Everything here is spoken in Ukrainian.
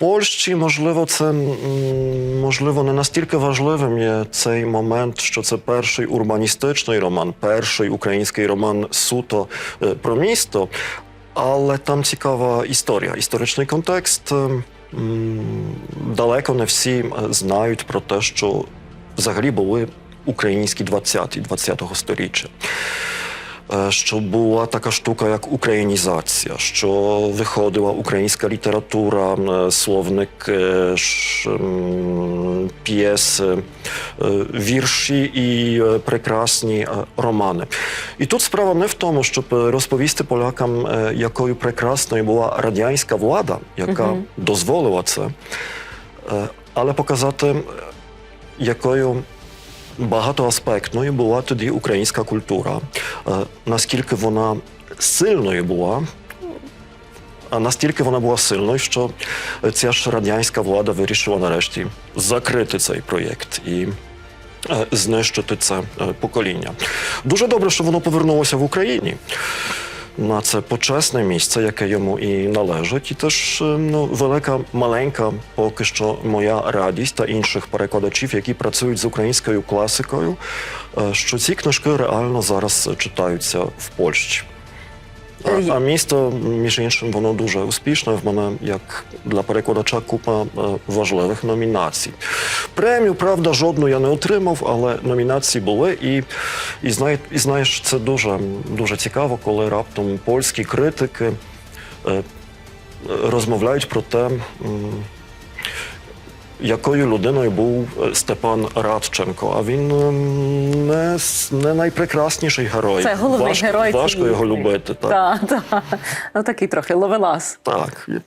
Польщі, можливо, це можливо не настільки важливим є цей момент, що це перший урбаністичний роман, перший український роман суто е, про місто. Але там цікава історія, історичний контекст. Е, Далеко не всі е, знають про те, що взагалі були українські 20-ті 20-го сторіччя. Е, Що була така штука, як українізація, що виходила українська література, словник, е, п'єси, е, вірші і прекрасні романи. І тут справа не в тому, щоб розповісти полякам, якою прекрасною була радянська влада, яка дозволила це, але показати, якою багатоаспектною була тоді українська культура, Е, наскільки вона сильною була. Настільки вона була сильною, що ця ж радянська влада вирішила нарешті закрити цей проєкт і е, знищити це е, покоління. Дуже добре, що воно повернулося в Україні на це почесне місце, яке йому і належить. І теж е, ну, велика, маленька, поки що моя радість та інших перекладачів, які працюють з українською класикою, е, що ці книжки реально зараз читаються в Польщі. А, Е, місто, між іншим, воно дуже успішне. В мене як для перекладача купа е, важливих номінацій. Премію, правда, жодну я не отримав, але номінації були. І, і, знає, і знаєш, це дуже, дуже цікаво, коли раптом польські критики е, розмовляють про те. Якою людиною був е, Степан Радченко? А він ем, не, не найпрекрасніший герой. Це головний важко, герой Важко його любити. Так. Та, та. Ну такий трохи ловелас. Так,